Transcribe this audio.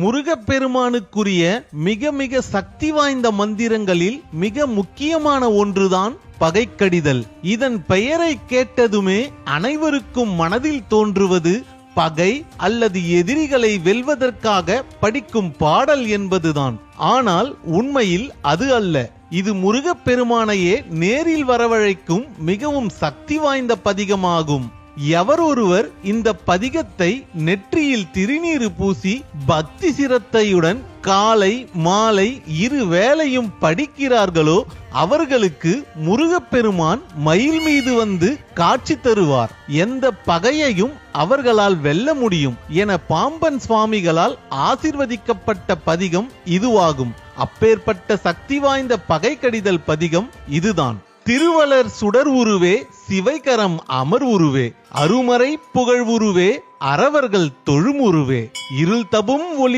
முருகப்பெருமானுக்குரிய மிக மிக சக்தி வாய்ந்த மந்திரங்களில் மிக முக்கியமான ஒன்றுதான் பகைக்கடிதல். இதன் பெயரை கேட்டதுமே அனைவருக்கும் மனதில் தோன்றுவது பகை அல்லது எதிரிகளை வெல்வதற்காக படிக்கும் பாடல் என்பதுதான். ஆனால் உண்மையில் அது அல்ல. இது முருகப்பெருமானையே நேரில் வரவழைக்கும் மிகவும் சக்தி வாய்ந்த பதிகமாகும். எவர் ஒருவர் இந்த பதிகத்தை நெற்றியில் திருநீறு பூசி பக்தி சிரத்தையுடன் காலை மாலை இரு வேளையும் படிக்கிறார்களோ அவர்களுக்கு முருகப்பெருமான் மயில் மீது வந்து காட்சி தருவார். எந்த பகையையும் அவர்களால் வெல்ல முடியும் என பாம்பன் சுவாமிகளால் ஆசிர்வதிக்கப்பட்ட பதிகம் இதுவாகும். அப்பேற்பட்ட சக்தி வாய்ந்த பகை கடிதல் பதிகம் இதுதான். திருவளர் சுடர் உருவே சிவைகரம் அமர் உருவே அருமறை புகழ் உருவே அறவர்கள் தொழுமுருவே இருள் தபும் ஒளி